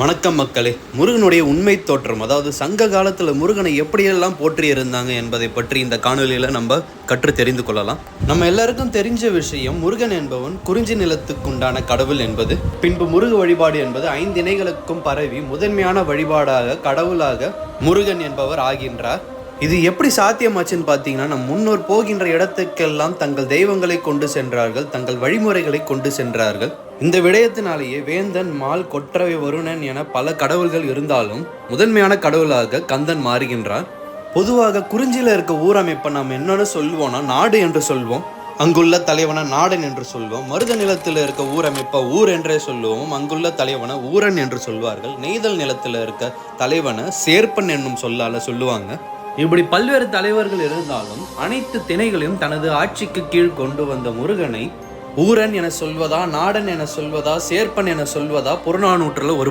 வணக்கம் மக்களே. முருகனுடைய உண்மை தோற்றம் அதாவது சங்க காலத்தில் முருகனை எப்படியெல்லாம் போற்றி இருந்தாங்க என்பதை பற்றி இந்த காணொலியில் நம்ம கற்று தெரிந்து கொள்ளலாம். நம்ம எல்லாருக்கும் தெரிஞ்ச விஷயம் முருகன் என்பவன் குறிஞ்சி நிலத்துக்குண்டான கடவுள் என்பது பின்பு முருக வழிபாடு என்பது ஐந்து இணைகளுக்கும் பரவி முதன்மையான வழிபாடாக கடவுளாக முருகன் என்பவர் ஆகின்றார். இது எப்படி சாத்தியமாச்சுன்னு பார்த்தீங்கன்னா நம் முன்னோர் போகின்ற இடத்துக்கெல்லாம் தங்கள் தெய்வங்களை கொண்டு சென்றார்கள் தங்கள் வழிமுறைகளை கொண்டு சென்றார்கள். இந்த விடயத்தினாலேயே வேந்தன் மால் கொற்றவை வருணன் என பல கடவுள்கள் இருந்தாலும் முதன்மையான கடவுளாக கந்தன் மாறுகின்றார். பொதுவாக குறிஞ்சியில் இருக்க ஊரமைப்பை நாம் என்னென்ன சொல்வோம்னா நாடு என்று சொல்வோம். அங்குள்ள தலைவனை நாடன் என்று சொல்வோம். மருத நிலத்தில் இருக்க ஊரமைப்பை ஊர் என்றே சொல்லுவோம். அங்குள்ள தலைவனை ஊரன் என்று சொல்வார்கள். நெய்தல் நிலத்தில் இருக்க தலைவனை சேர்ப்பன் என்னும் சொல்லால சொல்லுவாங்க. இப்படி பல்வேறு தலைவர்கள் இருந்தாலும் அனைத்து திணைகளையும் தனது ஆட்சிக்கு கீழ் கொண்டு வந்த முருகனை ஊரன் என சொல்வதா நாடன் என சொல்வதா சேர்ப்பன் என சொல்வதா புறநானூற்றில் ஒரு